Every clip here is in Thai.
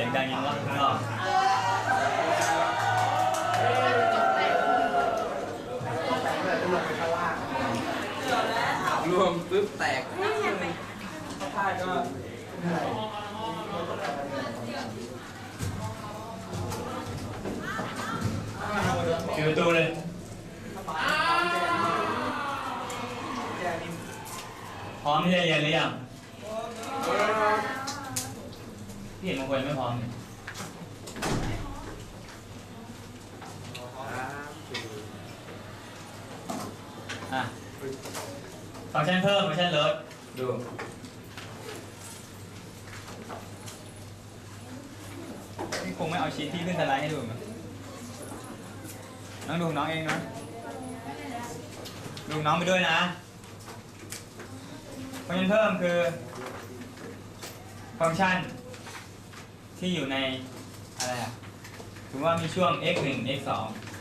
สียงดังยังวะข้างนอกรวมปึ๊บแตกปิดประตูเลยพร้อมที่จะเรียนหรือยัง พี่เห็นบางคนไม่พร้อมเนี่ยอะฟังก์ชันเพิ่มฟังก์ชันลดดูนี่คงไม่เอาชีทที่ขึ้นสไลด์ให้ดูมั้งน้องดูน้องเองนะดูน้องไปด้วยนะฟังก์ชันเพิ่มคือฟังก์ชัน ที่อยู่ในอะไรอะถือว่ามีช่วง x 1 x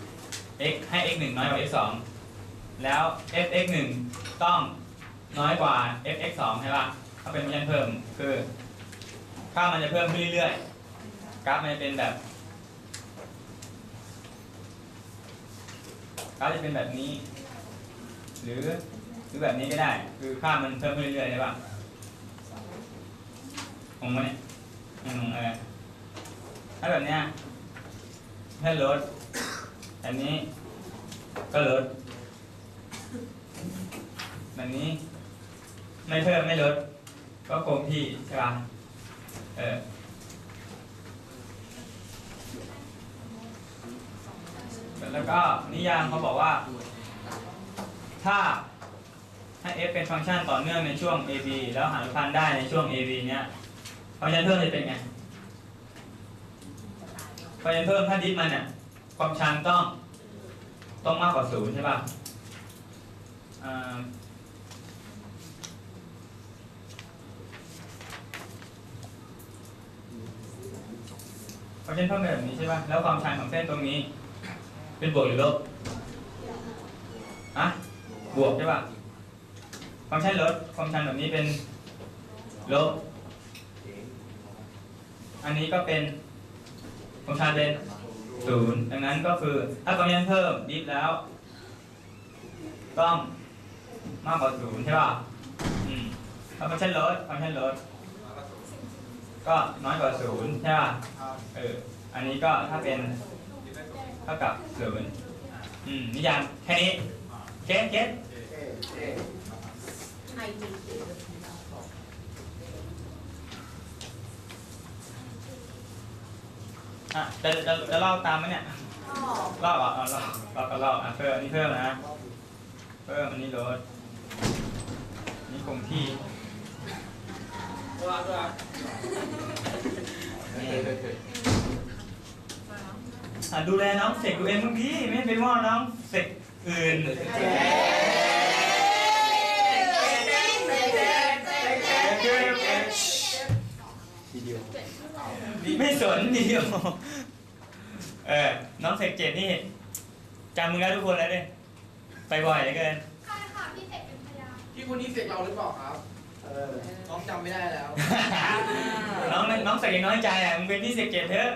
2 x ให้ x 1น้อยกว่า x 2แล้ว f x 1ต้องน้อยกว่า f x 2ใช่ป่ะถ้าเป็นฟันเพิ่มคือค่ามันจะเพิ่มขึ้นเรื่อยๆกราฟมันจะเป็นแบบกราฟจะเป็นแบบนี้ หรือหรือแบบนี้ก็ได้ คือค่ามันเพิ่มขึ้นเรื่อยๆใช่ป่ะงงไหมเนี่ยไม่งงเออ ถ้าแบบเนี้ยให้ลดแบบนี้ ก็ลดแบบนี้ ไม่เพิ่มไม่ลด ก็คงที่ใช่ป่ะเออแล้วก็นิยามเขาบอกว่า ถ้าให้ f เป็นฟังก์ชันต่อเนื่องในช่วง ab แล้วหาพันธ์ได้ในช่วง ab เนี้ยฟังก์ชันเพิ่มจะเป็นไง ฟังก์ชันเพิ่มถ้าดิฟมันเนี่ย ความชันต้องต้องมากกว่าศูนย์ใช่ป่ะอ่าฟังก์ชันเพิ่มแบบนี้ใช่ป่ะ แล้วความชันของเส้นตรงนี้ เป็นบวกหรือลบอะบวกใช่ป่ะฟังก์ชันลดฟังก์ชันแบบนี้เป็นลบ อันนี้ก็เป็น ฟังก์ชันเป็นศูนย์ดังนั้นก็คือ ถ้าฟังก์ชันเพิ่มดิฟแล้ว ต้องมากกว่าศูนย์ใช่ป่ะอืมถ้าฟังก์ชันลดฟังก์ชันลดก็น้อยกว่าศูนย์ใช่ป่ะเอออันนี้ก็ถ้าเป็นเท่ากับศูนย์อืมนิยามแค่นี้ เก็ตเก็ตไอ อะจะจะจะเล่าตามไหมเนี่ยเล่าอะเล่าเล่าก็เล่าอะเพิ่มอันนี้เพิ่มนะเพิ่มอันนี้ลดนี่คงที่ตัวตัวอะดูแลน้องเสกตัวเองบ้างดีไม่เป็นว่าน้องเสกอื่น ไม่สนทีเดียวเออ น้องเสกเจ็ดนี่จำมึงแล้วทุกคนแล้วดิไปบ่อยเหลือเกินใครค่ะพี่เสกเป็นพยานพี่คนนี้เสร็จเราหรือเปล่าครับน้องจำไม่ได้แล้ว น้องน้องเสกยังน้อยใจอะมึงเป็นที่เสกเจ็ดเถอะ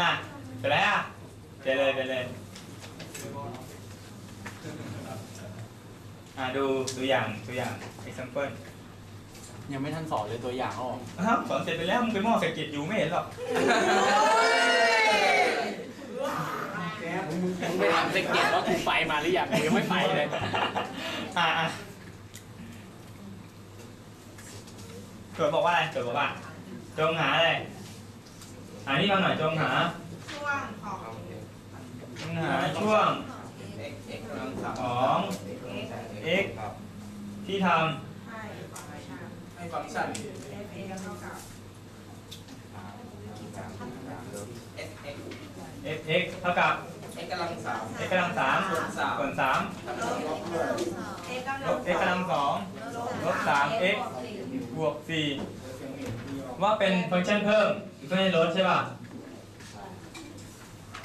อะเสร็จแล้วอะไปเลยไปเลยอะดูตัวอย่างตัวอย่าง example ยังไม่ทันสอนเลยตัวอย่างเขาออกอ้าวสอนเสร็จไปแล้วมึงไปมอบเสกเจ็ดอยู่ไม่เห็นหรอกมึงไปถามเซ็กเก็ตว่ากูไปมาหรือยังกูยังไม่ไปเลย อะอะโจทย์บอกว่าอะไรโจทย์บอกว่า จงหาอะไรหานี่มาหน่อยจงหา ช่วงของจหาช่วง x x กำลังสามของ x ครับที่ท ให้ฟังก์ชัน x x f x เท่ากับ x กำลังสาม x กำลังสามส่วนสามส่วนสามทำสองลบด้วยลบ x กำลังสองลบสาม x บวกสี่ว่าเป็นฟังก์ชันเพิ่มหรือฟังก์ชันลดใช่ป่ะ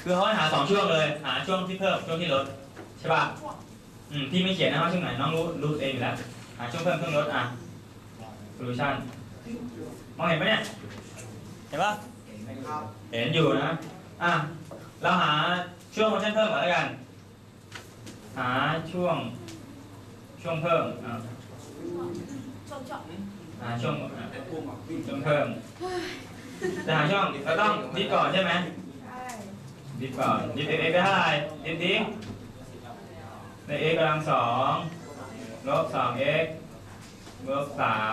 คือเขาให้หาสองช่วงเลย หาช่วงที่เพิ่มช่วงที่ลดใช่ป่ะอืมพี่ไม่เขียนนะว่าช่วงไหนน้องรู้รู้เองอยู่แล้วหาช่วงเพิ่มช่วงลดอะ solution มองเห็นปะเนี่ย เห็นปะครับเห็นอยู่นะ อะ เราหาช่วงฟังก์ชันเพิ่มก่อนแล้วกัน หาช่วง ช่วงเพิ่ม อะช่วงอะเป็นพุ่มอะวิ่งช่วงเพิ่มจะหาช่วงเราต้องดิฟก่อนใช่ไหมดิฟก่อนดิฟเอ็กได้เท่าไหร่ดิฟดิในเอกกำลังสองลบสองเอ็กซ์ลบสาม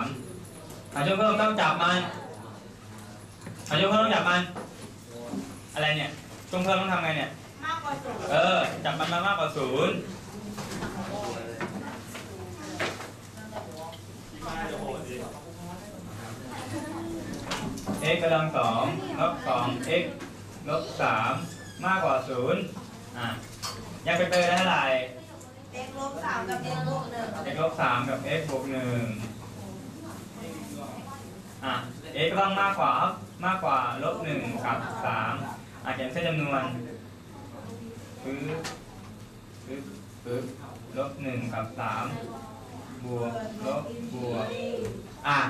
หาช่วงเพิ่มต้องจับมันหาช่วงเพิ่มต้องจับมัน อะไรเนี่ยช่วงเพิ่มต้องทำไงเนี่ย มากกว่าศูนย์เออ จับมันมามากกว่าศูนย์ x กำลังสองลบสอง x ลบสามมากกว่าศูนย์อะแยกไปเตอร์ได้เท่าไหร่เอ็กลบสามกับเอ็กลบหนึ่ง x ลบสามกับ x บวกหนึ่ง อะ x ก็ต้องมากกว่ามากกว่าลบหนึ่งกับสามอะเขียนเส้นจำนวนปึ๊บปึ๊บปึ๊บลบหนึ่งกับสามบวกลบบวกอะ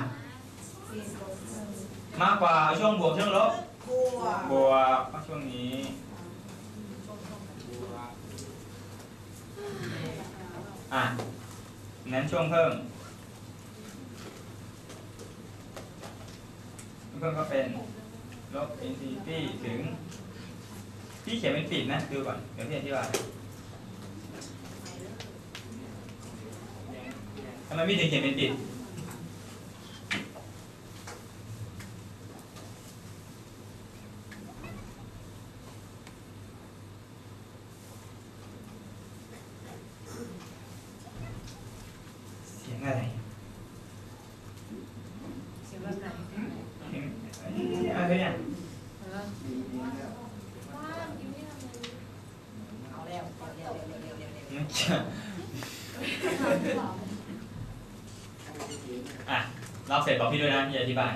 มากกว่าช่วงบวกช่วงลบบวกช่วงนี้อะนั้นช่วงเพิ่มช่วงเพิ่มก็เป็นลบอินฟินิตี้ถึง พี่เขียนเป็นปิดนะ ดูก่อน เดี๋ยวพี่อธิบายทำไมพี่ถึงเขียนเป็นปิด เสียงอะไร เสียงแบบไหน เสียงอะไรเนี่ย เอาแล้วเร็วเร็วเร็วเร็วเร็ว ไม่ใช่อะเราเสร็จบอกพี่ด้วยนะพี่อธิบาย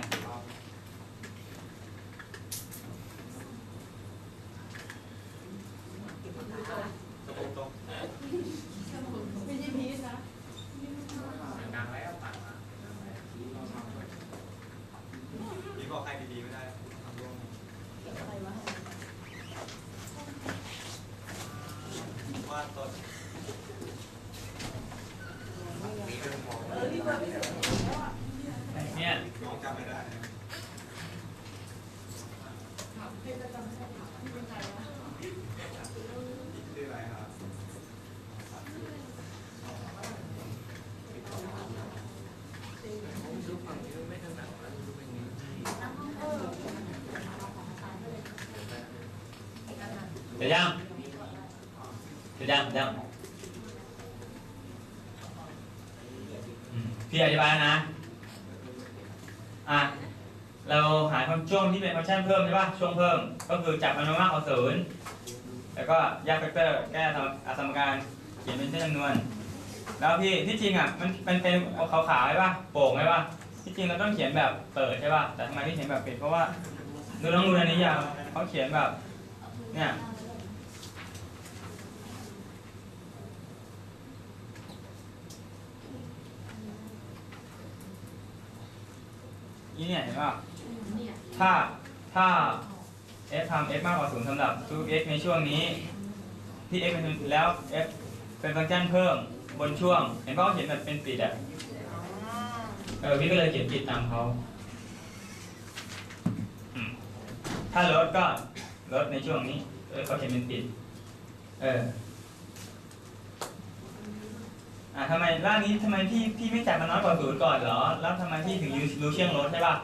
ไม่ใช่พีชนะ นี่บอกใครดีๆไม่ได้ทำร่วมวาดต้นมีเรื่องมอง เออพี่เบิร์ดพี่เบิร์ด เนี่ย น้องจำไม่ได้นะชื่ออะไรครับ เดี๋ยวยังเดี๋ยวยังเดี๋ยวยังพี่อธิบายนะ อะ เราหาช่วงที่เป็นฟังก์ชันเพิ่มใช่ป่ะ ช่วงเพิ่ม ก็คือจับมันมามากกว่าศูนย์แล้วก็แยกแฟกเตอร์ แก้อาสมการ เขียนเป็นเส้นจำนวน แล้วพี่ที่จริงอะ มันมันเป็นขาวๆใช่ป่ะ โป่งใช่ป่ะ ที่จริงเราต้องเขียนแบบเปิดใช่ป่ะ แต่ทำไมที่เขียนแบบปิดเพราะว่าดูน้องดูในนิยามเขาเขียนแบบ เนี่ย นี่เนี่ยเห็นป่ะถ้าถ้า f ทำ f มากกว่าศูนย์สำหรับทุก x ในช่วงนี้ ที่ x เป็นศูนย์แล้ว f เป็นฟังก์ชันเพิ่มบนช่วง เห็นป่ะเขาเขียนแบบเป็นปิดอะเออพี่ก็เลยเขียนปิดตามเขาอืมถ้าลดก็ลดในช่วงนี้ เออเขาเขียนเป็นปิด เออ อ่าทำไมร่างนี้ทำไมพี่พี่ไม่จับมันน้อยกว่าศูนย์ก่อนเหรอ แล้วทำไมพี่ถึงยูรู้เชียงลดใช่ป่ะ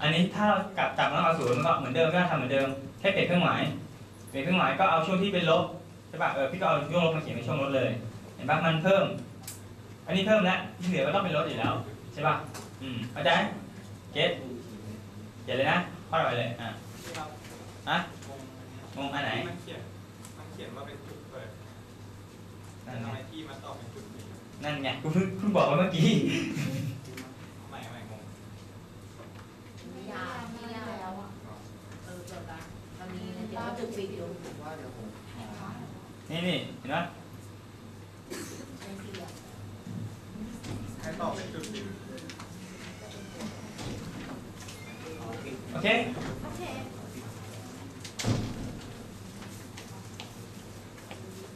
อันนี้ถ้ากลับจับมันน้อยกว่าศูนย์มันก็เหมือนเดิมก็ทำเหมือนเดิม แค่เปลี่ยนเครื่องหมาย เปลี่ยนเครื่องหมายก็เอาช่วงที่เป็นลบใช่ป่ะ เออพี่ก็เอาช่วงลบมาเขียนในช่วงลดเลย เห็นป่ะมันเพิ่ม อันนี้เพิ่มแล้วที่เหลือก็ต้องเป็นลดอยู่แล้วใช่ป่ะ อืมเข้าใจเก็ตเขียนเลยนะข้อต่อไปเลย อะอะงงอันไหนมันเขียนมันเขียนว่าเป็นจุดเปิดแต่นั่นทำไงไมที่มันตอบเป็นจุด นี้นั่นไงกูเพิ่งเพิ่งบอกไปเมื่อกี้ใหม่ใหม่งงยาที่แล้วอะเออเกิดละมันมีเดี๋ยวจุดปิดอยู่นี่นี่เห็นไหมในสี่อะให้ตอบเป็นจุดนี้โอเคโอเค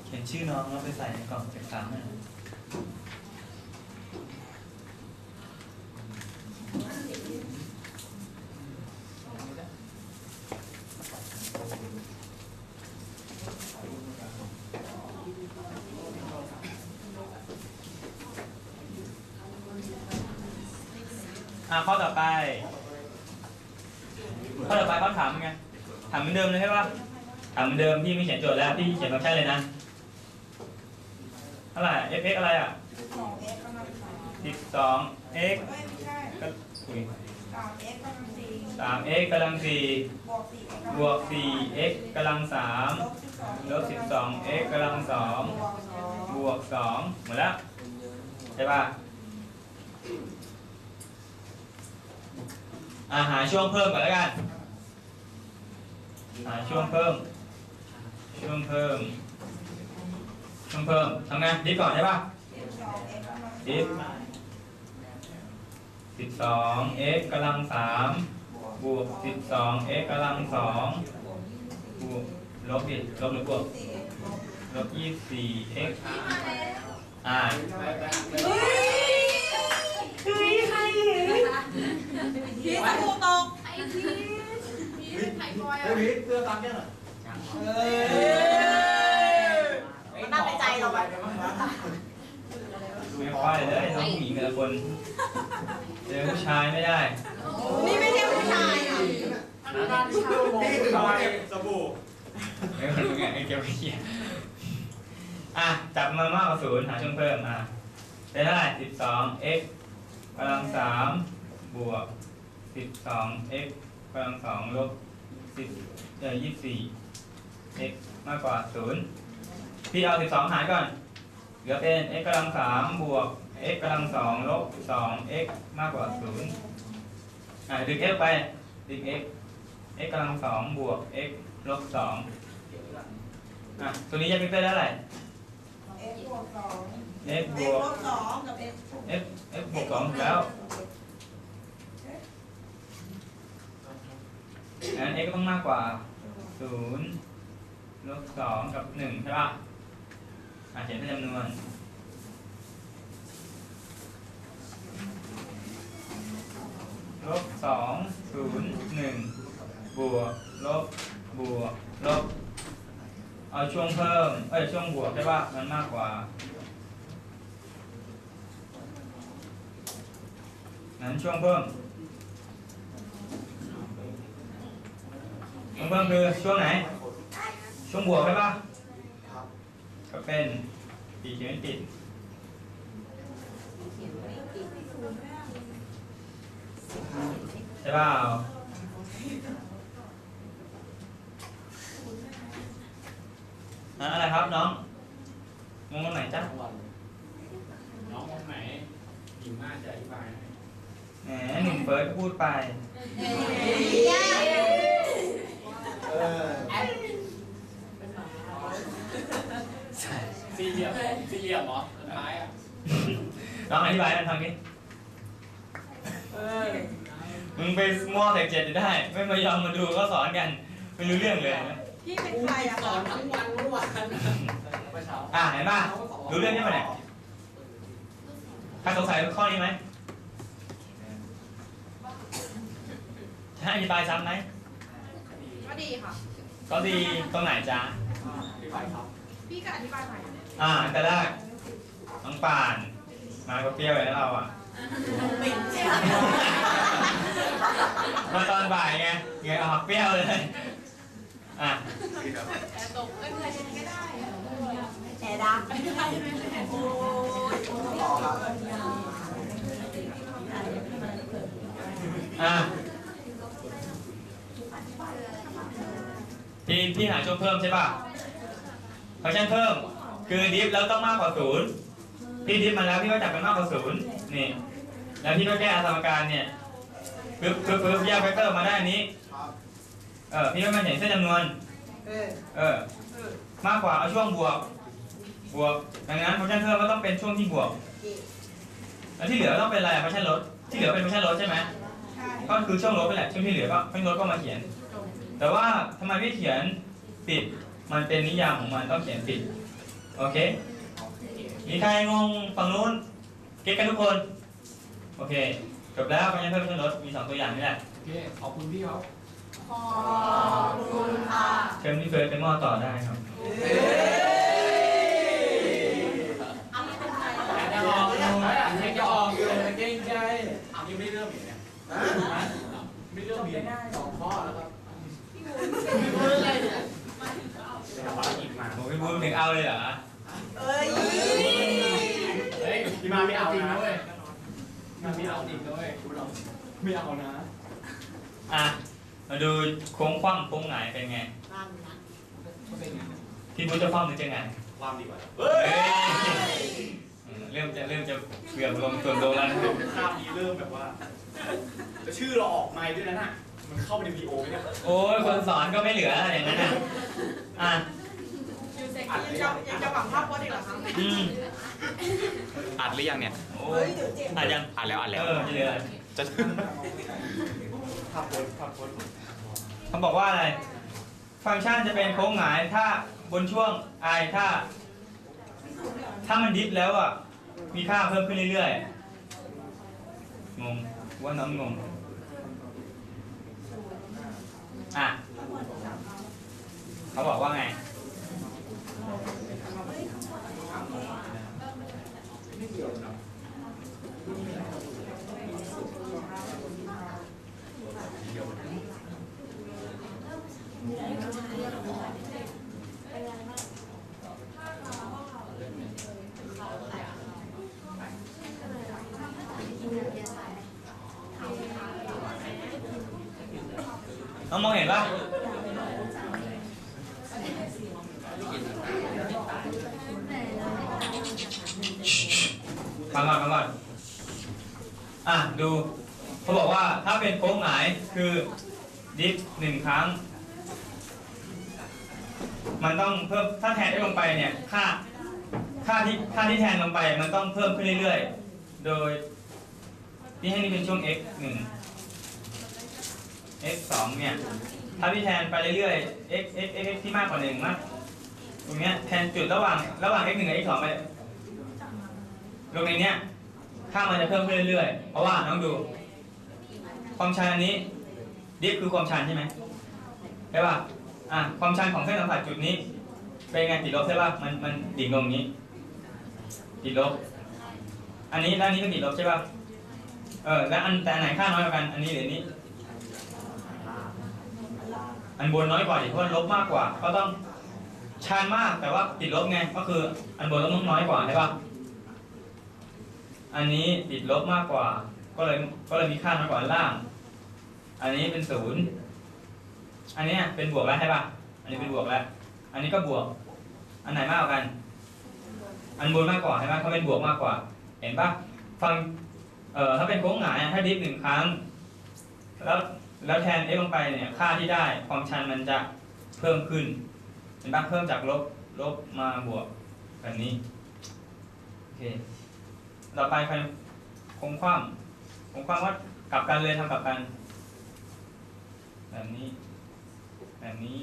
เขียนชื่อน้องแล้วไปใส่ในกล่องเก็บตังค์ให้หน่อย อะข้อต่อไป ข้อต่อไปเขาถามไง ถามเหมือนเดิมเลยใช่ปะถามเหมือนเดิมพี่ไม่เขียนโจทย์แล้วพี่เขียนฟังก์ชันเลยนะเท่าไหร่ f x อะไรอะ สองเอ็กกำลังสาม สิบสอง x เอ้ยไม่ใช่ ก็อุ้ย สามเอ็กกำลังสี่ สาม x กำลังสี่ บวกสี่เอ็กบวกสี่ x กำลังสามลบสิบสองลบสิบสอง x กำลังสองบวกสองบวกสองหมดแล้ว ใช่ป่ะอาหาช่วงเพิ่มก่อนแล้วกัน หาช่วงเพิ่ม ช่วงเพิ่ม ช่วงเพิ่มทำไงดิฟก่อนใช่ป่ะดิฟสามสิบสอง x กำลังสาม บวกสิบสอง x กำลังสองบวกลบดิลบหรือบวกสี่เอ็กลบลบยี่สิบสี่ x ที่มาแล้วอ่าเฮ้ยเฮ้ยใครเห็นพี่สบู่ตกไอ้พีชพีชไข่บอยเฮ้อะยเสื้อตังเนี่ยเหรอเฮ้ยมันน่าไปใจเราอะไม่ค่อยเลยน้องหญิงแต่ละคนเจอผู้ชายไม่ได้นี่ไม่ใช่ผู้ชายอะ มันการชานี่คืออะไรสบู่ไม่คนรู้ไงไอ้เกี่ยวกับเหี้ยอะ จับมามากกว่าศูนย์หาช่วงเพิ่มอะได้เท่าไหร่สิบสอง x กำลังสามบวกสิบสอง x กำลังสองลบสิบเอ่อยี่สิบสี่ x มากกว่าศูนย์พี่เอาสิบสองหารก่อน เหลือเป็น x กำลังสามบวก x กำลังสองลบสอง x มากกว่าศูนย์อะดึง x ไปดึง x x กำลังสองบวก x ลบสองอะตัวนี้จะเป็นได้เท่าไหร่เอ็กบวกสอง x เอ็บกวลกบสองกับเอ็ก f f บวกสองถูกแล้วงั้น x ก็ต้องมากกว่าศูนย์ลบสองกับหนึ่งใช่ป่ะอะเขียนเป็นจำนวน ลบสองศูนย์หนึ่ง บวกลบบวกลบเอาช่วงเพิ่มเอ้ยช่วงบวกได้ป่ะมันมากกว่านั้นช่วงเพิ่มช่วงเพิ่มคือช่วงไหน ช่วงบวกได้ป่ะก็เป็นปีเขียนไม่ติดใช่ป่า อะอะไรครับน้องงงตรงไหนจ๊ะน้องคนไหนหิวมากจะอธิบายให้แหมหนุ่มเฟิร์สก็พูดไปยาเออสี่เหลี่ยมสี่เหลี่ยมเหรอสุดท้ายอะน้องอธิบายมันทางนี้เออมึงไปมั่วแต่เจ็ดอยู่ได้ ไม่มายอมมาดูก็สอนกัน ไม่รู้เรื่องเลย พี่เป็นใครอะสอนทั้งวันเมื่อวานเมื่อเช้าอะเห็นป่ะรู้เรื่องนี้ป่ะเนี่ยใครสงสัยข้อนี้ไหมจะให้อธิบายซ้ำไหมก็ดีค่ะ ก็ดีตรงไหนจ๊ะพี่ไปครับพี่ก็อธิบายใหม่อ่าแต่แรกน้องป่าน มาก็เปรี้ยวเลยนะเราอะปิดใช่มาตอนบ่ายไงไงออกเปรี้ยวเลย อะแอร์ตกเอ้ยอะไรยังไงก็ได้แอร์ดังโอ้ยอะพี่พี่หาช่วงเพิ่มใช่ป่ะเพราะฉะนั้นเพิ่ม คือดิฟแล้วต้องมากกว่าศูนย์พี่ดิฟมาแล้วพี่ก็จับเป็นมากกว่าศูนย์นี่ แล้วพี่ก็แก้สมการเนี่ยปึ๊บปึ๊บปึ๊บแยกเวกเตอร์มาได้อันนี้ เออพี่ก็มาเห็นเส้นจำนวนเออ เออมากกว่าเอาช่วงบวก บวก ดังนั้นฟังก์ชันเพิ่มก็ต้องเป็นช่วงที่บวกแล้วที่เหลือต้องเป็นอะไรฟังก์ชันลด ที่เหลือเป็นฟังก์ชันลดใช่ไหม ใช่ก็คือช่วงลบไปแหละช่วงที่เหลือก็ฟังก์ชันลดก็มาเขียนแต่ว่าทำไมไม่เขียนปิด มันเป็นนิยามของมันต้องเขียนปิด โอเค มีใครงงฝั่งนู้น เก็ตกันทุกคน โอเค จบแล้วฟังก์ชันเพิ่มฟังก์ชันลดมีสองตัวอย่างนี่แหละ โอเค ขอบคุณพี่เขา ขอบคุณค่ะเชิญพี่เฟิร์สเป็นหม้อต่อได้ครับอันนี้เป็นใครแต่จะออกเลยอะยังจะออกอยู่เก่งใจอะยังไม่เริ่มอีกเนี่ยไม่เริ่มอีกสองข้อแล้วครับพี่บูนอะไรเนี่ยภารกิจมาโอ้ยบูมถึงเอาเลยเหรอ เอ้ยเฮ้ยพี่มาไม่เอาจริงนะเว้ยมาไม่เอาจริงนะเว้ยไม่เอานะ อะ มาดูโค้งคว่ำโค้งหงายเป็นไงนั่นนะก็เป็นไงพี่บูจะคว่ำหรือจะไงความดีกว่าเฮ้ยเริ่มจะเริ่มจะเกือบรวมส่วนตัวแล้วนะครับภาพนี้เริ่มแบบว่า จะชื่อเราออกไมค์ด้วยนะน่ะ มันเข้าไปในวีโอไหมเนี่ยโอ้ยคนสอนก็ไม่เหลืออะไรอย่างนั้นอะอะยูเซ็กยังจะยังจะหวังภาพโพสอีกเหรอครับอืมอัดหรือยังเนี่ยโอ้เฮ้ยยเดี๋ยวเจ็บอะยังอัดแล้วอัดเอแล้วอจะเหลือ จะ ภาพโพสภาพโพส เขาบอกว่าอะไร ฟังก์ชันจะเป็นโค้งหงายถ้าบนช่วง i ถ้า ถ้ามันดิฟแล้วอะ มีค่าเพิ่มขึ้นเรื่อยๆ งง ว่าน้องงง อะ เขาบอกว่าไงเห็นปะฟังก่อนฟังก่อนอะ ดู เขาบอกว่าถ้าเป็นโค้งหงายคือดิฟหนึ่งครั้ง มันต้องเพิ่มถ้าแทนได้ลงไปเนี่ย ค่า ค่าที่ค่าที่แทนลงไป มันต้องเพิ่มขึ้นเรื่อยๆ โดย ที่ให้นี่เป็นช่วง x หนึ่ง x สองเนี่ย ถ้าพี่แทนไปเรื่อยๆ x x x x ที่มากกว่าหนึ่งมากตรงเนี้ยแทนจุดระหว่างระหว่าง x หนึ่งกับ x สองไปลงในเนี้ยค่ามันจะเพิ่มขึ้นเรื่อยๆ เพราะว่าน้องดู ความชันอันนี้ดิฟคือความชันใช่ไหมใช่ป่ะอะความชันของเส้นสัมผัสจุดนี้ เป็นไงติดลบใช่ป่ะมันมันดิ่งลงอย่างนี้ ติดลบ อันนี้แล้วอันนี้ก็ติดลบใช่ป่ะเออแล้วอันแต่ไหนค่าน้อยกว่ากัน อันนี้หรืออันนี้ อันบนน้อยกว่าดิเพราะมันลบมากกว่า ก็ต้องชันมากแต่ว่าติดลบไงก็คือ อันบนต้องน้อยกว่าใช่ป่ะอันนี้ติดลบมากกว่า ก็เลยก็เลยมีค่าน้อยกว่าอันล่าง อันนี้เป็นศูนย์อันเนี้ยเป็นบวกแล้วใช่ป่ะอันนี้เป็นบวกแล้ว อันนี้ก็บวก อันไหนมากกว่ากัน อันบนมากกว่าใช่ไหมเขาเป็นบวกมากกว่า เห็นป่ะฟังเอ่อถ้าเป็นโค้งหงายถ้าดิฟหนึ่งครั้ง แล้ว แล้วแทน x ลงไปเนี่ยค่าที่ได้ความชันมันจะเพิ่มขึ้นเห็นปะเพิ่มจากลบลบมาบวกแบบนี้โอเคต่อไปใครคงความคงความว่ากลับกันเลยทำกลับกัน แบบนี้ แบบนี้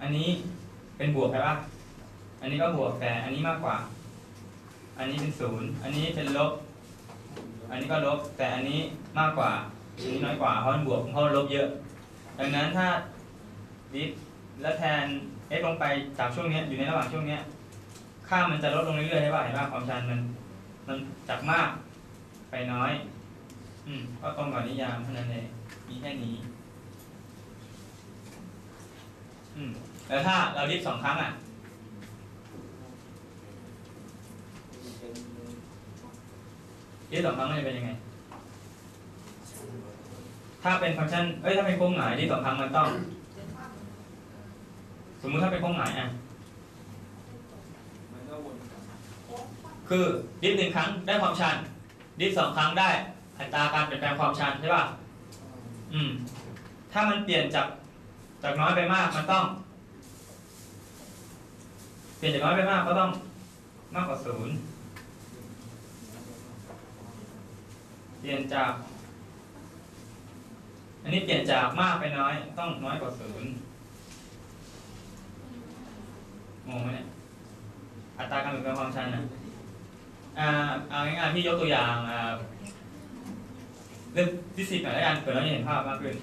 อันนี้เป็นบวกใช่ปะอันนี้ก็บวกแต่อันนี้มากกว่า อันนี้เป็นศูนย์ อันนี้เป็นลบ อันนี้ก็ลบ แต่อันนี้มากกว่าอันนี้น้อยกว่าเพราะมันบวกเพราะลบเยอะ ดังนั้นถ้าดิฟแล้วแทน x ลงไปจากช่วงนี้อยู่ในระหว่างช่วงนี้ค่ามันจะลดลงเรื่อยๆใช่ป่ะเห็นป่ะความชันมัน มันจากมากไปน้อย อืมก็ตรงกับนิยามเท่านั้นเองมีแค่นี้ อืมแล้วถ้าเราดิฟสองครั้งอะ ดิฟสองครั้งมันจะเป็นยังไง ถ้าเป็นฟังก์ชันเอ้ยถ้าเป็นโค้งหงายดิฟสองครั้งมันต้อง สมมุติถ้าเป็นโค้งหงายอะคือดิฟหนึ่งครั้งได้ความชันดิฟสองครั้งได้อัตราการเปลี่ยนแปลงความชันใช่ป่ะอืม ถ้ามันเปลี่ยนจากจากน้อยไปมากมันต้อง เปลี่ยนจากน้อยไปมากก็ต้องมากกว่าศูนย์ เปลี่ยนจาก อันนี้เปลี่ยนจากมากไปน้อย ต้องน้อยกว่าศูนย์งงไหมเนี่ยอัตราการเปลี่ยนแปลงความชันนะอ่าเอาง่ายๆพี่ยกตัวอย่างอ่าเรื่องฟิสิกส์หน่อยแล้วกันเผื่อเราจะเห็นภาพมากขึ้น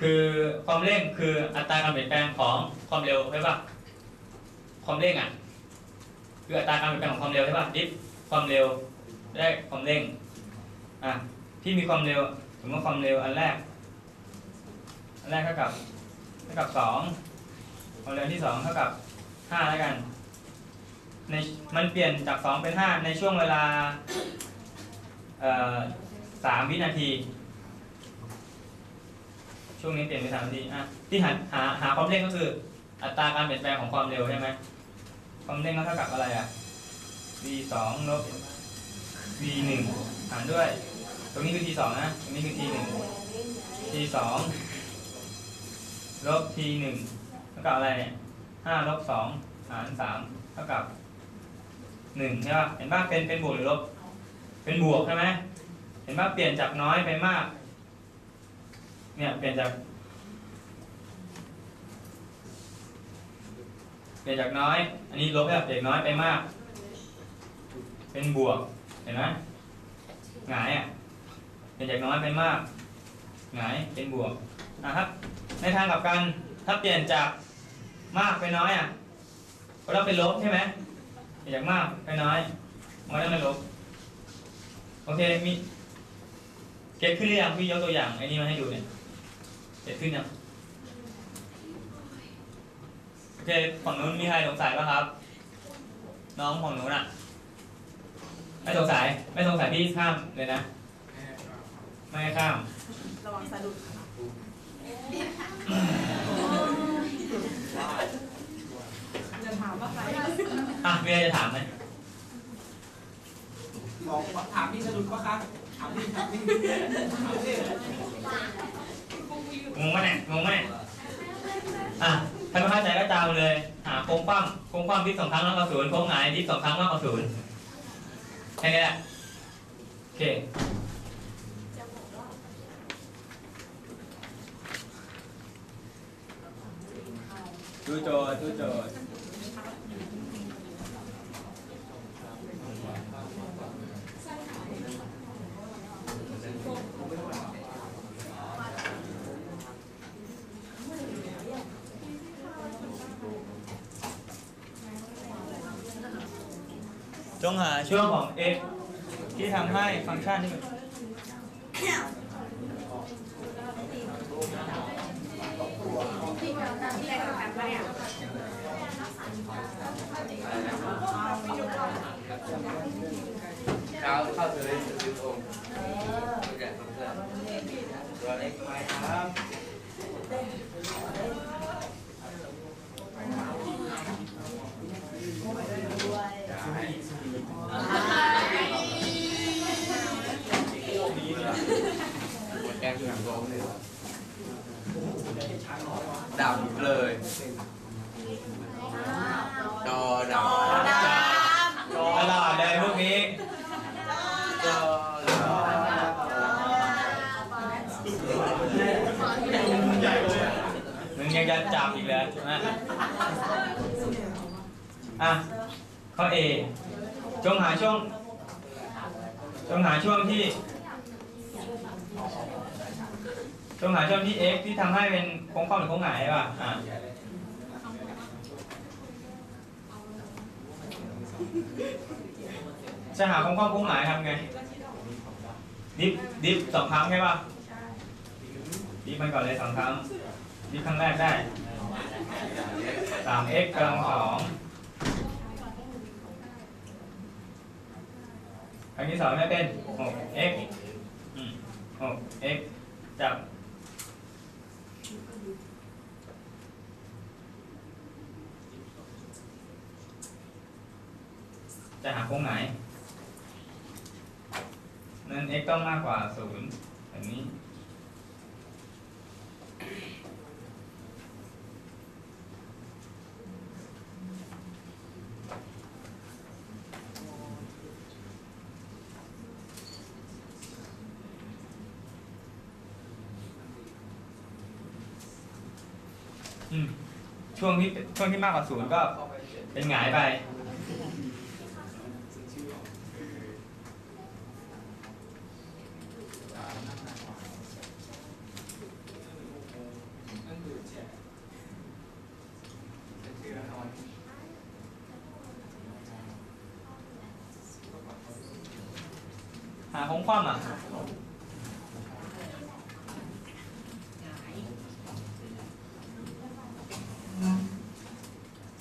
คือความเร่งคืออัตราการเปลี่ยนแปลงของความเร็วใช่ปะความเร่งอะ คืออัตราการเปลี่ยนแปลงของความเร็วใช่ปะดิฟความเร็วได้ความเร่ง อะที่มีความเร็วสมมติว่าความเร็วอันแรก อันแรกเท่ากับเท่ากับสองความเร็วที่สองเท่ากับห้าแล้วกัน ในมันเปลี่ยนจาก2เป็น5ในช่วงเวลาเอ่อสามวินาที ช่วงนี้เปลี่ยนเป็นสามนาทีอะที่หาหาหาความเร่งก็คือ อัตราการเปลี่ยนแปลงของความเร็วใช่ไหมความเร่งก็เท่ากับอะไรอะ v 2ลบ v 1หารด้วย รงนี้คือ t 2นะ ตรงนี้คือ t 1 t 2ลบ t 1เท่ากับอะไรเนี่ย5ลบ2หาร3เท่ากับหนึ่งใช่ป่ะ เห็นป่ะเป็นเป็นบวกหรือลบ เป็นบวกใช่ไหมเห็นป่ะเปลี่ยนจากน้อยไปมาก เนี่ยเปลี่ยนจาก เปลี่ยนจากน้อย อันนี้ลบแบบเปลี่ยนน้อยไปมาก เป็นบวก เห็นไหมหงายอะ เปลี่ยนจากน้อยไปมากหงายเป็นบวกนะครับ ในทางกลับกันถ้าเปลี่ยนจากมากไปน้อยอะก็ต้องเป็นลบใช่ไหมเปลี่ยนจากมากไปน้อยมันก็ได้ไม่ลบโอเคมีเก็ตขึ้นหรือยังพี่ยกตัวอย่างไอ้นี่มาให้ดูเนี่ยเก็ตขึ้นยังโอเคฝั่งนู้นมีใครสงสัยป่ะครับ น้องฝั่งนู้นอะ ไม่สงสัยไม่สงสัยพี่ข้ามเลยนะ ไม่ให้ข้าม ระวังสะดุดจะถามว่าใครอะมีอะไรจะถามไหมบอกถามพี่สะดุดปะคะถามพี่ถามพี่ถามพี่งงไหมเนี่ยงงไหมเนี่ยอะถ้าไม่เข้าใจก็จำเลยหาโค้งคว่ำโค้งคว่ำที่สองครั้งมากกว่าศูนย์โค้งหงายที่สองครั้งมากกว่าศูนย์แค่นี้แหละโอเค ดูโจทย์ดูโจทย์จงหาช่วงของ x ที่ทำให้ฟังก์ชันที่มัน ที่เราทำที่เราทำมาเนี่ย เช้าเข้าเธอเลยซื้อองค์อยากเพื่อนตัวเล็กไปครับ มึงยังจะจับอีกเลยนะอะข้อ A จงหาช่วง จงหาช่วงที่ จงหาช่วงที่ x ที่ทำให้เป็นโค้งคว่ำหรือโค้งหงายป่ะอะจะหาโค้งคว่ำโค้งหงายทำไง ดิฟดิฟสองครั้งใช่ป่ะ ใช่ดิฟมันก่อนเลยสองครั้งดิฟครั้งแรกได้สาม x กำลังสองครั้งที่สองได้เป็นหก x อืมหก x จับจะหาโค้งไหน นั้น x ต้องมากกว่าศูนย์แบบนี้ อืม ช่วงที่ช่วงที่มากกว่าศูนย์ก็เป็นหงายไป หาของความอะ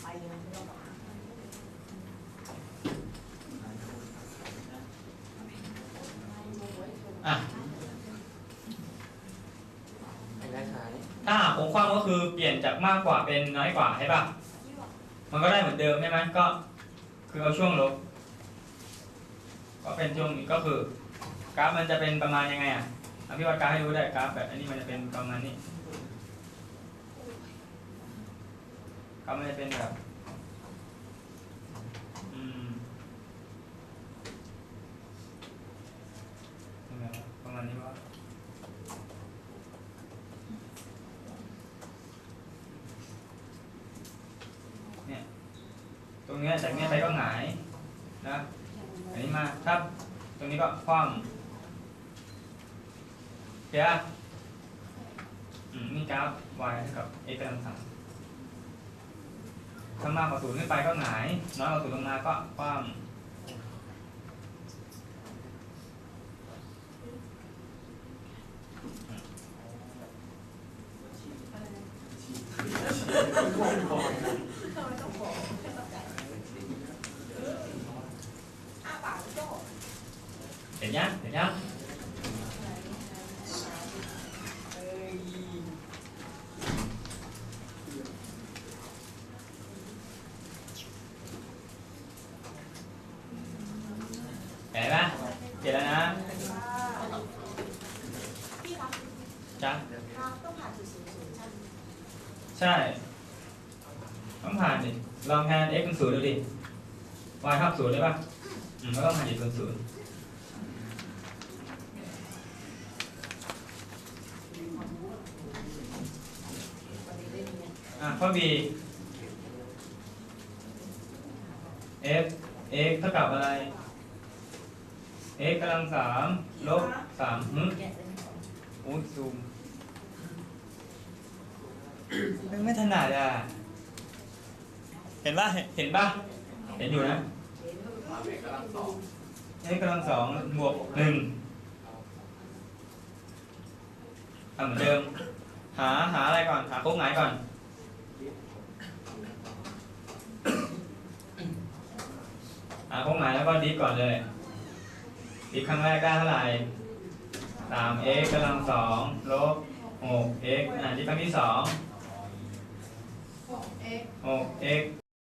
ไปเลยไม่ต้ องหาอะไอ้ได้ขายถ้าหาของความก็คือเปลี่ยนจากมากกว่าเป็นน้อยกว่าใช่ป่ะมันก็ได้เหมือนเดิมใช่ไหมก็ คือเอาช่วงลบ ก็เป็นช่วงนี้ก็คือกราฟมันจะเป็นประมาณยังไงอะอภิวัตกราฟให้รู้ได้กราฟแบบอันนี้มันจะเป็นประมาณนี้กราฟมันจะเป็นแบบ อืมยังไงวะประมาณนี้วะ เนี่ย ตรงเนี้ยจากเนี้ยไปก็หงายนะ อันนี้มาครับ ตรงนี้ก็คว่ำเดี๋ยวอืมนี่ กราฟ y เท่ากับ x กำลังสามถ้ามากกว่าศูนย์ขึ้นไปก็หงาย น้อยกว่าศูนย์ลงมาก็คว่ำ อ้าปากโจ้ เห็นยังเห็นยังเห็นไหมเห็นแล้วนะ พี่ครับ จ๊ะ เราต้องผ่านจุดศูนย์ศูนย์ใช่ไหม ใช่ ต้องผ่านดิ ลองแทน x เป็นศูนย์ดูดิ y เท่าศูนย์ได้ป่ะ อืมก็ต้องผ่านจุดศูนย์ศูนย์อะ ข้อ b f x เท่ากับอะไร x กำลังสามลบสามหึอุ้ยซูมไม่ไม่ถนัดอะ เห็นป่ะ เห็นป่ะ เห็นอยู่นะ x กำลังสองบวกหนึ่งทำเหมือนเดิม หาหาอะไรก่อน หาโค้งไหนก่อนาโค้งไหนแล้วก็ดิฟก่อนเลย ดิฟครั้งแรกได้เท่าไหร่สาม x กำลังสองลบหก x อ่าดิฟครั้งที่สองหกเอ็กหก x